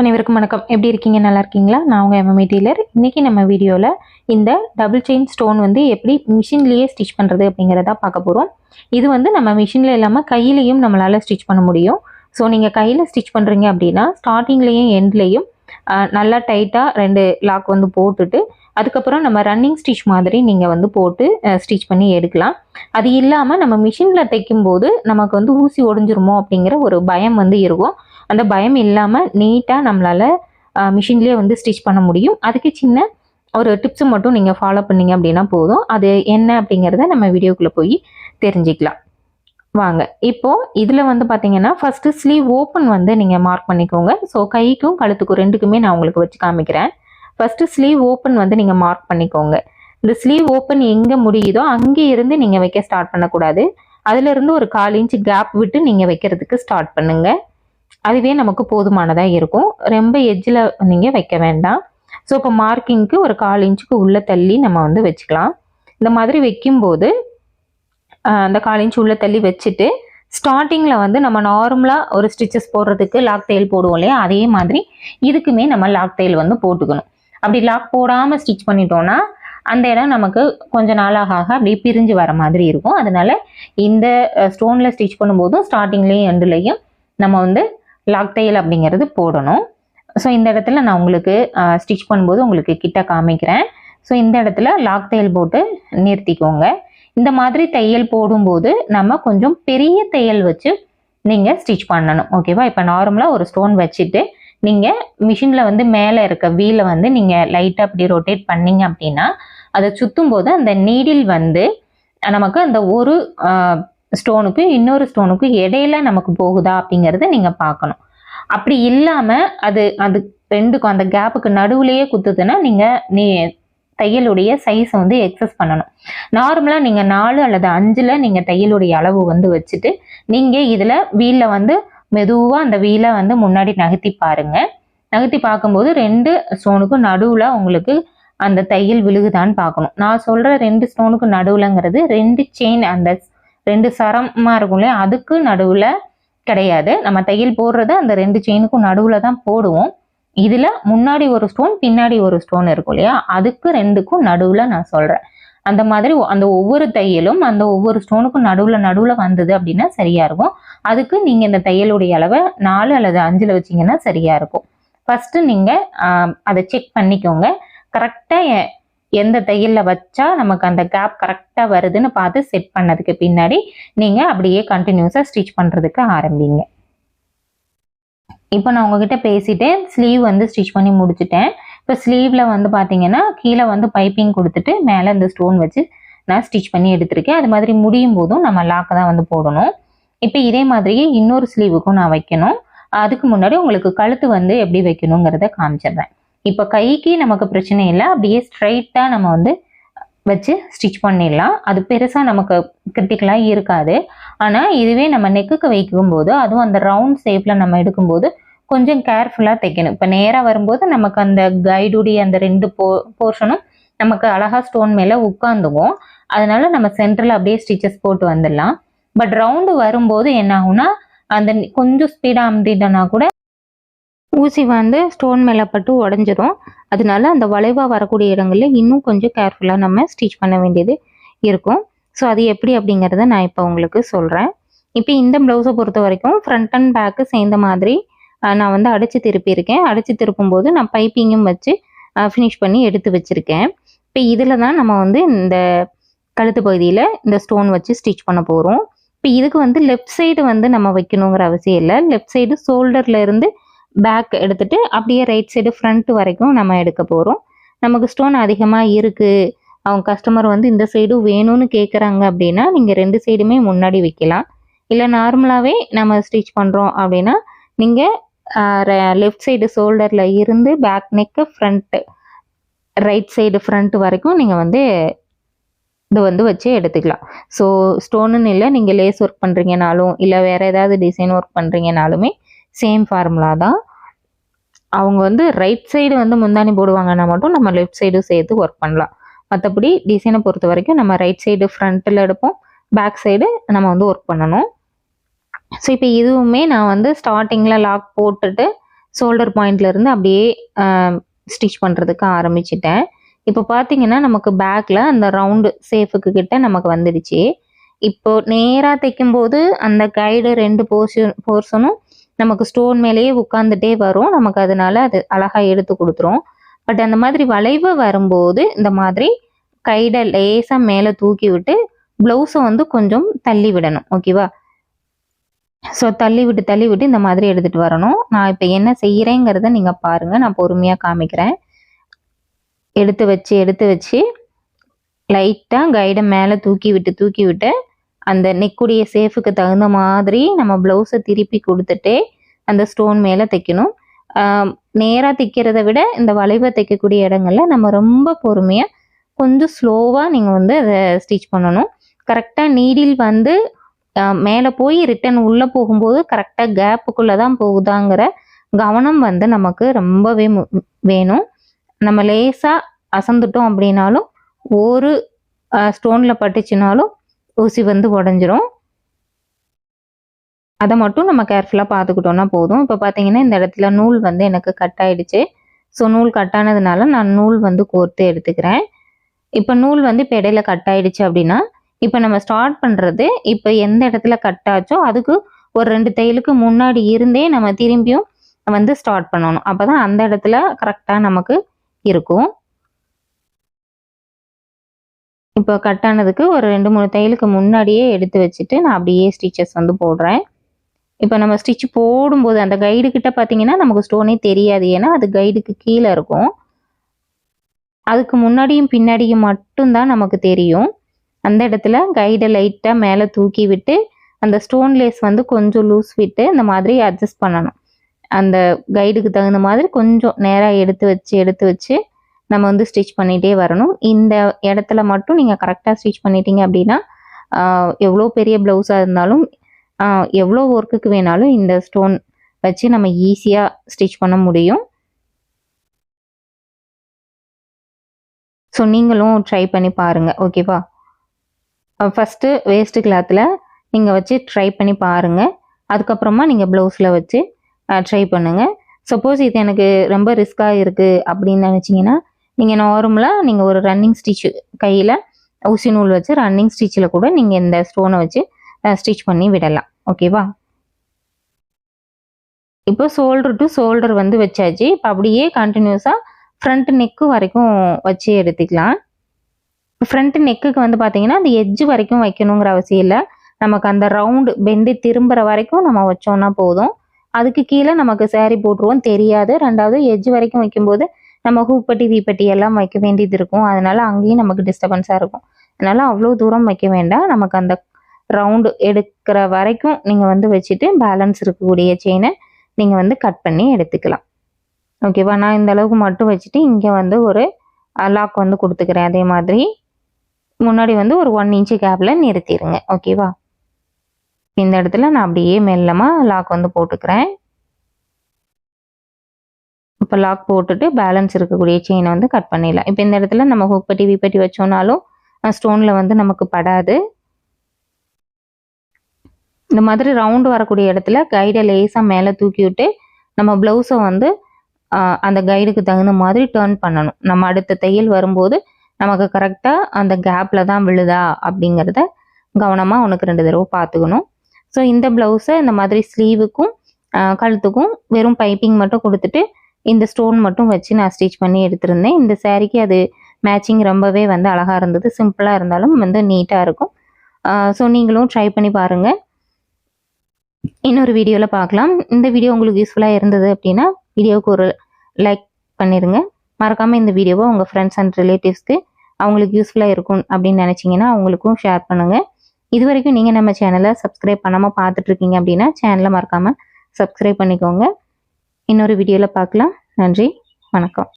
அனைவருக்கும் வணக்கம். எப்படி இருக்கீங்க? நல்லா இருக்கீங்களா? நான் உங்கள் எம்எம்ஏ டீலர். இன்றைக்கி நம்ம வீடியோவில் இந்த டபுள் செயின் ஸ்டோன் வந்து எப்படி மிஷின்லேயே ஸ்டிச் பண்ணுறது அப்படிங்கிறத பார்க்க போகிறோம் இது வந்து நம்ம மிஷினில் இல்லாமல் கையிலையும் நம்மளால் ஸ்டிச் பண்ண முடியும். ஸோ நீங்கள் கையில் ஸ்டிச் பண்ணுறீங்க அப்படின்னா ஸ்டார்டிங்லேயும் எண்ட்லேயும் நல்லா டைட்டாக ரெண்டு லாக் வந்து போட்டுட்டு அதுக்கப்புறம் நம்ம ரன்னிங் ஸ்டிச் மாதிரி நீங்கள் வந்து போட்டு ஸ்டிச் பண்ணி எடுக்கலாம். அது இல்லாமல் நம்ம மிஷினில் தைக்கும்போது நமக்கு வந்து ஊசி ஒடிஞ்சிருமோ அப்படிங்கிற ஒரு பயம் வந்து இருக்கும். அந்த பயம் இல்லாமல் நீட்டாக நம்மளால் மிஷின்லேயே வந்து ஸ்டிச் பண்ண முடியும். அதுக்கு சின்ன ஒரு டிப்ஸை மட்டும் நீங்கள் ஃபாலோ பண்ணீங்க அப்படின்னா போதும். அது என்ன அப்படிங்கிறத நம்ம வீடியோக்குள்ளே போய் தெரிஞ்சுக்கலாம். வாங்க. இப்போது இதில் வந்து பார்த்தீங்கன்னா ஃபஸ்ட்டு ஸ்லீவ் ஓப்பன் வந்து நீங்கள் மார்க் பண்ணிக்கோங்க. ஸோ கைக்கும் கழுத்துக்கும் ரெண்டுக்குமே நான் உங்களுக்கு வச்சு காமிக்கிறேன். ஃபஸ்ட்டு ஸ்லீவ் ஓப்பன் வந்து நீங்கள் மார்க் பண்ணிக்கோங்க. இந்த ஸ்லீவ் ஓப்பன் எங்கே முடியுதோ அங்கே இருந்து நீங்கள் வைக்க ஸ்டார்ட் பண்ணக்கூடாது. அதுலேருந்து ஒரு கால் இன்ச் கேப் விட்டு நீங்கள் வைக்கிறதுக்கு ஸ்டார்ட் பண்ணுங்கள் அதுவே நமக்கு போதுமானதாக இருக்கும். ரொம்ப எஜ்ஜில் நீங்கள் வைக்க வேண்டாம். ஸோ இப்போ மார்க்கிங்க்கு ஒரு கால் இன்ச்சுக்கு உள்ளே தள்ளி நம்ம வந்து வச்சுக்கலாம். இந்த மாதிரி வைக்கும்போது அந்த கால் இன்ச் உள்ளே தள்ளி வச்சுட்டு ஸ்டார்டிங்கில் வந்து நம்ம நார்மலாக ஒரு ஸ்டிச்சஸ் போடுறதுக்கு லாக் தையல் போடுவோம் இல்லையா? அதே மாதிரி இதுக்குமே நம்ம லாக் தையல் வந்து போட்டுக்கணும். அப்படி லாக் போடாமல் ஸ்டிச் பண்ணிட்டோம்னா அந்த இடம் நமக்கு கொஞ்ச நாளாக ஆக அப்படியே பிரிஞ்சு வர மாதிரி இருக்கும். அதனால இந்த ஸ்டோனில் ஸ்டிச் பண்ணும்போதும் ஸ்டார்டிங்லேயும் எண்டுலேயும் நம்ம வந்து லாக் தையல் அப்படிங்கிறது போடணும். ஸோ இந்த இடத்துல நான் உங்களுக்கு ஸ்டிச் பண்ணும்போது உங்களுக்கு கிட்ட காமிக்கிறேன். ஸோ இந்த இடத்துல லாக் தையல் போட்டு நிறுத்திக்கோங்க. இந்த மாதிரி தையல் போடும்போது நம்ம கொஞ்சம் பெரிய தையல் வச்சு நீங்கள் ஸ்டிச் பண்ணணும். ஓகேவா இப்போ நார்மலாக ஒரு ஸ்டோன் வச்சுட்டு நீங்கள் மிஷினில் வந்து மேலே இருக்க வீலை வந்து நீங்கள் லைட்டாக அப்படி ரொட்டேட் பண்ணீங்க அப்படின்னா அதை சுற்றும் போது அந்த நீடில் வந்து நமக்கு அந்த ஒரு ஸ்டோனுக்கும் இன்னொரு ஸ்டோனுக்கும் இடையில நமக்கு போகுதா அப்படிங்கிறத நீங்கள் பார்க்கணும். அப்படி இல்லாமல் அது அது ரெண்டுக்கும் அந்த கேப்புக்கு நடுவுலையே குத்துதுன்னா நீங்கள் நீ தையலுடைய சைஸை வந்து எக்ஸஸ் பண்ணணும். நார்மலாக நீங்கள் நாலு அல்லது அஞ்சில் நீங்கள் தையலுடைய அளவு வந்து வச்சுட்டு நீங்கள் இதில் வீலில் வந்து மெதுவாக அந்த வீலை வந்து முன்னாடி நகர்த்தி பாருங்கள் நகர்த்தி பார்க்கும்போது ரெண்டு ஸ்டோனுக்கும் நடுவில் உங்களுக்கு அந்த தையல் விழுகுதான்னு பார்க்கணும். நான் சொல்கிற ரெண்டு ஸ்டோனுக்கு நடுவுலங்கிறது ரெண்டு செயின் அந்த ரெண்டு சரமாக இருக்கும் இல்லையா? அதுக்கு நடுவில் கிடையாது. நம்ம தையல் போடுறது அந்த ரெண்டு செயினுக்கும் நடுவில் தான் போடுவோம். இதில் முன்னாடி ஒரு ஸ்டோன் பின்னாடி ஒரு ஸ்டோன் இருக்கும் இல்லையா? அதுக்கு ரெண்டுக்கும் நடுவில் நான் சொல்கிறேன் அந்த மாதிரி அந்த ஒவ்வொரு தையலும் அந்த ஒவ்வொரு ஸ்டோனுக்கும் நடுவில் நடுவில் வந்தது அப்படின்னா சரியாக இருக்கும். அதுக்கு நீங்கள் இந்த தையலுடைய அளவை நாலு அல்லது அஞ்சில் வச்சிங்கன்னா சரியாக இருக்கும். ஃபஸ்ட்டு நீங்கள் அதை செக் பண்ணிக்கோங்க. கரெக்டாக எந்த தையலில் வச்சா நமக்கு அந்த கேப் கரெக்டாக வருதுன்னு பார்த்து செட் பண்ணதுக்கு பின்னாடி நீங்கள் அப்படியே கண்டினியூஸாக ஸ்டிச் பண்ணுறதுக்கு ஆரம்பிங்க. இப்போ நான் உங்ககிட்ட பேசிட்டேன் ஸ்லீவ் வந்து ஸ்டிச் பண்ணி முடிச்சுட்டேன். இப்போ ஸ்லீவில் வந்து பார்த்தீங்கன்னா கீழே வந்து பைப்பிங் கொடுத்துட்டு மேலே இந்த ஸ்டோன் வச்சு நான் ஸ்டிச் பண்ணி எடுத்திருக்கேன். அது மாதிரி முடியும் போதும் நம்ம லாக்கை தான் வந்து போடணும். இப்போ இதே மாதிரியே இன்னொரு ஸ்லீவுக்கும் நான் வைக்கணும். அதுக்கு முன்னாடி உங்களுக்கு கழுத்து வந்து எப்படி வைக்கணுங்கிறத காமிச்சிடுறேன். இப்போ கைக்கு நமக்கு பிரச்சனை இல்லை. அப்படியே ஸ்ட்ரைட்டாக நம்ம வந்து வச்சு ஸ்டிச் பண்ணிடலாம். அது பெருசாக நமக்கு கிரிட்டிக்கலாக இருக்காது. ஆனால் இதுவே நம்ம நெக்குக்கு வைக்கும்போது அதுவும் அந்த ரவுண்ட் ஷேப்பில் நம்ம எடுக்கும்போது கொஞ்சம் கேர்ஃபுல்லாக தைக்கணும். இப்போ நேராக வரும்போது நமக்கு அந்த கைடுடி அந்த ரெண்டு போ போர்ஷனும் நமக்கு அழகாக ஸ்டோன் மேலே உட்காந்துவோம் அதனால நம்ம சென்டரில் அப்படியே ஸ்டிச்சஸ் போட்டு வந்துடலாம். பட் ரவுண்டு வரும்போது என்ன ஆகும்னா அந்த கொஞ்சம் ஸ்பீடாக அமுத்திட்டோன்னா கூட ஊசி வந்து ஸ்டோன் மேலே பட்டு உடஞ்சிரும். அதனால அந்த வளைவாக வரக்கூடிய இடங்களில் இன்னும் கொஞ்சம் கேர்ஃபுல்லாக நம்ம ஸ்டிச் பண்ண வேண்டியது இருக்கும். ஸோ அது எப்படி அப்படிங்கிறத நான் இப்போ உங்களுக்கு சொல்கிறேன் இப்போ இந்த ப்ளவுஸை பொறுத்த வரைக்கும் ஃப்ரண்ட் அண்ட் பேக்கு சேர்ந்த மாதிரி நான் வந்து அடித்து திருப்பியிருக்கேன் அடித்து திருப்பும்போது நான் பைப்பிங்கும் வச்சு ஃபினிஷ் பண்ணி எடுத்து வச்சுருக்கேன். இப்போ இதில் தான் நம்ம வந்து இந்த கழுத்து பகுதியில் இந்த ஸ்டோன் வச்சு ஸ்டிச் பண்ண போகிறோம் இப்போ இதுக்கு வந்து லெஃப்ட் சைடு வந்து நம்ம வைக்கணுங்கிற அவசியம் இல்லை. லெஃப்ட் சைடு ஷோல்டர்லேருந்து இருந்து பேக் எடுத்துட்டு அப்படியே ரைட் சைடு ஃப்ரண்ட் வரைக்கும் நம்ம எடுக்க போகிறோம் நமக்கு ஸ்டோன் அதிகமாக இருக்குது அவங்க கஸ்டமர் வந்து இந்த சைடும் வேணும்னு கேட்குறாங்க அப்படின்னா நீங்கள் ரெண்டு சைடுமே முன்னாடி வைக்கலாம். இல்லை நார்மலாகவே நம்ம ஸ்டிச் பண்ணுறோம் அப்படின்னா நீங்கள் லெஃப்ட் சைடு ஷோல்டரில் இருந்து back neck front right side front வரைக்கும் நீங்கள் வந்து இது வந்து வச்சு எடுத்துக்கலாம். ஸோ ஸ்டோனுன்னு இல்லை நீங்கள் லேஸ் ஒர்க் பண்ணுறீங்கனாலும் இல்லை வேறு ஏதாவது டிசைன் ஒர்க் பண்ணுறீங்கனாலுமே சேம் ஃபார்முலா தான். அவங்க வந்து ரைட் சைடு வந்து முந்தானி போடுவாங்கன்னா மட்டும் நம்ம லெஃப்ட் சைடும் சேர்த்து ஒர்க் பண்ணலாம். மற்றபடி டிசைனை பொறுத்த வரைக்கும் நம்ம ரைட் சைடு ஃப்ரண்ட்டில் எடுப்போம். பேக் சைடு நம்ம வந்து ஒர்க் பண்ணணும். ஸோ இப்போ இதுவுமே நான் வந்து ஸ்டார்டிங்கில் லாக் போட்டுட்டு ஷோல்டர் பாயிண்ட்லேருந்து அப்படியே ஸ்டிச் பண்ணுறதுக்கு ஆரம்பிச்சிட்டேன். இப்போ பார்த்தீங்கன்னா நமக்கு பேக்கில் அந்த ரவுண்டு சேஃபுக்கு கிட்ட நமக்கு வந்துடுச்சு. இப்போ நேராக தைக்கும்போது அந்த கைடு ரெண்டு போர்ஷன் போர்ஷனும் நமக்கு ஸ்டோன் மேலேயே உட்காந்துட்டே வரும். நமக்கு அதனால அது அழகாக எடுத்து கொடுத்துரும். பட் அந்த மாதிரி வளைவு வரும்போது இந்த மாதிரி கைடை லேசாக மேலே தூக்கி விட்டு ப்ளவுஸை வந்து கொஞ்சம் தள்ளி விடணும். ஓகேவா ஸோ தள்ளி விட்டு தள்ளி விட்டு இந்த மாதிரி எடுத்துகிட்டு வரணும். நான் இப்போ என்ன செய்கிறேங்கிறத நீங்கள் பாருங்கள் நான் பொறுமையாக காமிக்கிறேன். எடுத்து வச்சு எடுத்து வச்சு லைட்டாக கைடை மேலே தூக்கி விட்டு தூக்கி விட்டு அந்த நெக்குடைய சேஃபுக்கு தகுந்த மாதிரி நம்ம ப்ளவுஸை திருப்பி கொடுத்துட்டே அந்த ஸ்டோன் மேலே தைக்கணும். நேராக தைக்கிறத விட இந்த வளைவை தைக்கக்கூடிய இடங்கள்ல நம்ம ரொம்ப பொறுமையாக கொஞ்சம் ஸ்லோவாக நீங்கள் வந்து அதை ஸ்டிச் பண்ணணும். கரெக்டாக நீடில் வந்து மேலே போய் ரிட்டன் உள்ளே போகும்போது கரெக்டாக கேப்புக்குள்ளே தான் போகுதாங்கிற கவனம் வந்து நமக்கு ரொம்பவே வேணும். நம்ம லேசாக அசந்துட்டோம் அப்படின்னாலும் ஒரு ஸ்டோனில் பட்டுச்சுனாலும் ஊசி வந்து உடஞ்சிரும். அதை மட்டும் நம்ம கேர்ஃபுல்லாக பார்த்துக்கிட்டோன்னா போதும். இப்போ பார்த்தீங்கன்னா இந்த இடத்துல நூல் வந்து எனக்கு கட் ஆயிடுச்சு. ஸோ நூல் கட் ஆனதுனால நான் நூல் வந்து கோர்த்து எடுத்துக்கிறேன். இப்போ நூல் வந்து இப்போ இடையில கட் ஆயிடுச்சு அப்படின்னா இப்போ நம்ம ஸ்டார்ட் பண்ணுறது இப்போ எந்த இடத்துல கட் ஆச்சோ அதுக்கு ஒரு ரெண்டு தையலுக்கு முன்னாடி இருந்தே நம்ம திரும்பியும் வந்து ஸ்டார்ட் பண்ணணும். அப்போ தான் அந்த இடத்துல கரெக்டாக நமக்கு இருக்கும். இப்போ கட் ஆனதுக்கு ஒரு ரெண்டு மூணு தையலுக்கு முன்னாடியே எடுத்து வச்சுட்டு நான் அப்படியே ஸ்டிச்சஸ் வந்து போடுறேன். இப்போ நம்ம ஸ்டிச் போடும்போது அந்த கைடு கிட்ட பார்த்தீங்கன்னா நமக்கு ஸ்டோனே தெரியாது. ஏன்னா அது கைடுக்கு கீழே இருக்கும். அதுக்கு முன்னாடியும் பின்னாடியும் மட்டும்தான் நமக்கு தெரியும். அந்த இடத்துல கைடை லைட்டாக மேலே தூக்கி விட்டு அந்த ஸ்டோன் லேஸ் வந்து கொஞ்சம் லூஸ் விட்டு இந்த மாதிரி அட்ஜஸ்ட் பண்ணணும். அந்த கைடுக்கு தகுந்த மாதிரி கொஞ்சம் நேராக எடுத்து வச்சு எடுத்து வச்சு நம்ம வந்து ஸ்டிச் பண்ணிகிட்டே வரணும். இந்த இடத்துல மட்டும் நீங்கள் கரெக்டாக ஸ்டிச் பண்ணிட்டீங்க அப்படின்னா எவ்வளோ பெரிய ப்ளவுஸாக இருந்தாலும் எவ்வளோ ஒர்க்குக்கு வேணாலும் இந்த ஸ்டோன் வச்சு நம்ம ஈஸியாக ஸ்டிச் பண்ண முடியும். ஸோ நீங்களும் ட்ரை பண்ணி பாருங்கள் ஓகேவா ஃபஸ்ட்டு வேஸ்ட்டு கிளாத்தில் நீங்கள் வச்சு ட்ரை பண்ணி பாருங்கள் அதுக்கப்புறமா நீங்கள் ப்ளவுஸில் வச்சு ட்ரை பண்ணுங்கள் சப்போஸ் இது எனக்கு ரொம்ப ரிஸ்க்காக இருக்குது அப்படின்னு நினச்சிங்கன்னா நீங்கள் நார்மலாக நீங்கள் ஒரு ரன்னிங் ஸ்டிச்சு கையில் ஊசி நூல் வச்சு ரன்னிங் ஸ்டிச்சில் கூட நீங்கள் இந்த ஸ்டோனை வச்சு ஸ்டிச் பண்ணி விடலாம். ஓகேவா இப்போ ஷோல்டர் டு ஷோல்டர் வந்து வச்சாச்சு. இப்போ அப்படியே கண்டினியூஸாக ஃப்ரண்ட் நெக்கு வரைக்கும் வச்சு எடுத்துக்கலாம். ஃப்ரண்ட் நெக்குக்கு வந்து பார்த்தீங்கன்னா அந்த எஜ்ஜு வரைக்கும் வைக்கணுங்கிற அவசியம் இல்லை. நமக்கு அந்த ரவுண்டு பெண்டு திரும்புகிற வரைக்கும் நம்ம வச்சோம்னா போதும். அதுக்கு கீழே நமக்கு சேரீ போட்டுருவோம். தெரியாது. ரெண்டாவது எஜ்ஜு வரைக்கும் வைக்கும்போது நம்ம ஹூப்பட்டி வீப்பட்டி எல்லாம் வைக்க வேண்டியது இருக்கும். அதனால அங்கேயும் நமக்கு டிஸ்டர்பன்ஸாக இருக்கும். அதனால அவ்வளோ தூரம் வைக்க வேண்டாம். நமக்கு அந்த ரவுண்டு எடுக்கிற வரைக்கும் நீங்கள் வந்து வச்சுட்டு பேலன்ஸ் இருக்கக்கூடிய செயினை நீங்கள் வந்து கட் பண்ணி எடுத்துக்கலாம். ஓகேவா நான் இந்த அளவுக்கு மட்டும் வச்சுட்டு இங்கே வந்து ஒரு லாக் வந்து கொடுத்துக்கிறேன். அதே மாதிரி முன்னாடி வந்து ஒரு ஒன் இன்ச்சு கேப்பில் நிறுத்திடுங்க ஓகேவா இந்த இடத்துல நான் அப்படியே மெல்லமாக லாக் வந்து போட்டுக்கிறேன். இப்போ லாக் போட்டுட்டு பேலன்ஸ் இருக்கக்கூடிய செயினை வந்து கட் பண்ணிடலாம். இப்போ இந்த இடத்துல நம்ம ஹுக் பட்டி விப்பட்டி வச்சோம்னாலும் ஸ்டோனில் வந்து நமக்கு படாது. இந்த மாதிரி ரவுண்டு வரக்கூடிய இடத்துல கைடை லேசாக மேலே தூக்கி விட்டு நம்ம ப்ளவுஸை வந்து அந்த கைடுக்கு தகுந்த மாதிரி டேர்ன் பண்ணணும். நம்ம அடுத்த தையல் வரும்போது நமக்கு கரெக்டாக அந்த கேப்பில் தான் விழுதா அப்படிங்கிறத கவனமாக உனக்கு ரெண்டு தடவை பார்த்துக்கணும். ஸோ இந்த ப்ளவுஸை இந்த மாதிரி ஸ்லீவுக்கும் கழுத்துக்கும் வெறும் பைப்பிங் மட்டும் கொடுத்துட்டு இந்த ஸ்டோன் மட்டும் வச்சு நான் ஸ்டிச் பண்ணி எடுத்திருந்தேன். இந்த சேரீக்கு அது மேட்சிங் ரொம்பவே வந்து அழகாக இருந்தது. சிம்பிளாக இருந்தாலும் வந்து நீட்டாக இருக்கும். ஸோ நீங்களும் ட்ரை பண்ணி பாருங்கள் இன்னொரு வீடியோவில் பார்க்கலாம். இந்த வீடியோ உங்களுக்கு யூஸ்ஃபுல்லாக இருந்தது அப்படின்னா வீடியோவுக்கு ஒரு லைக் பண்ணிடுங்க மறக்காமல் இந்த வீடியோவை உங்கள் ஃப்ரெண்ட்ஸ் அண்ட் ரிலேட்டிவ்ஸ்க்கு அவங்களுக்கு யூஸ்ஃபுல்லாக இருக்கும் அப்படின்னு நினச்சிங்கன்னா அவங்களுக்கும் ஷேர் பண்ணுங்கள் இது வரைக்கும் நீங்கள் நம்ம சேனலை சப்ஸ்கிரைப் பண்ணாமல் பார்த்துட்ருக்கீங்க அப்படின்னா சேனலை மறக்காமல் சப்ஸ்கிரைப் பண்ணிக்கோங்க. இன்னொரு வீடியோவில் பார்க்கலாம். நன்றி. வணக்கம்.